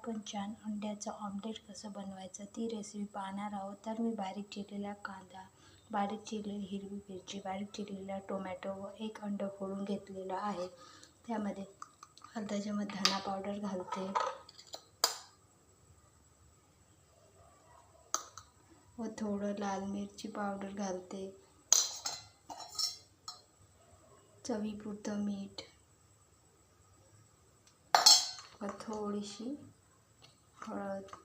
आपण छान अंड्याचं ऑमलेट कसं बनवायचं ती रेसिपी पाहणार आहोत. तर मी बारीक चिरलेला कांदा बारीक चिरलेली हिरवी मिरची बारीक चिरलेला टोमॅटो व एक अंडं फोडून घेतलेलं आहे. त्यामध्ये अर्धा चमच धना पावडर घालते. व थोडं लाल मिरची पावडर घालते. चवीपुरतं मीठ. व थोडीशी हळद.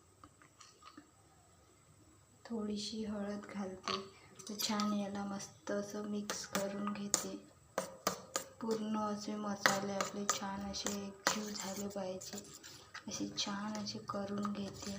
थोडीशी हळद घालते. छान याला मस्त असं मिक्स करून घेते. पूर्ण असे मसाले आपले छान असे एकजीव झाले पाहिजे. असे छान असे करून घेते.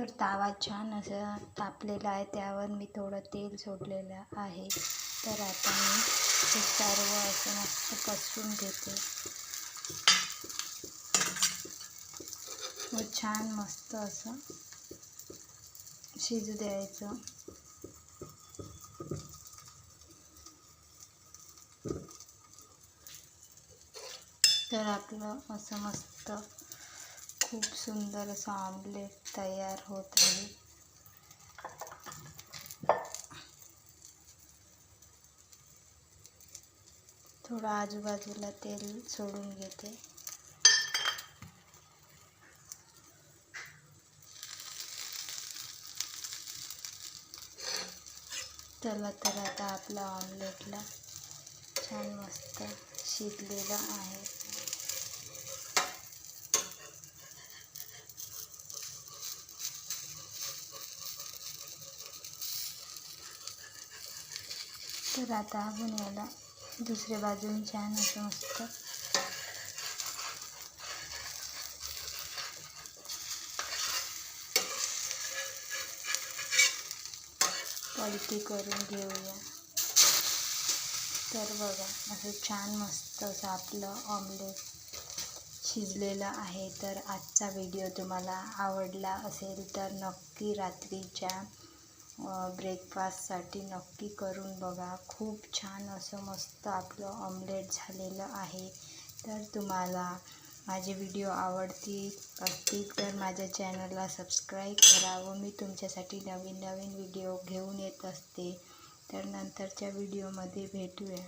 तर तावा छान असा तापलेला आहे. त्यावर मी थोडं तेल सोडलेलं आहे. तर आता मी हे सर्व असं मस्त पसरून घेते. व छान मस्त असं शिजू द्यायचं. तर आपलं असं मस्त खूप सुंदर असं ऑमलेट तयार होत आहे. थोडं आजूबाजूला तेल सोडून घेते. चला तर आता आपला ऑमलेटला छान मस्त शिजलेलं आहे. तर आता आपण याला दुसऱ्या बाजूने छान असं मस्त पलटी करून घेऊया. तर बघा असं छान मस्त असं आपलं ऑमलेट शिजलेलं आहे. तर आजचा व्हिडिओ तुम्हाला आवडला असेल तर नक्की रात्रीच्या ब्रेकफास्टसाठी नक्की करून बघा. खूप छान असं मस्त आपलं ऑमलेट झालेलं आहे. तर तुम्हाला माझे व्हिडिओ आवडतील असतील तर माझ्या चॅनलला सबस्क्राईब करा व मी तुमच्यासाठी नवीन नवीन व्हिडिओ घेऊन येत असते. तर नंतरच्या व्हिडिओमध्ये भेटूया.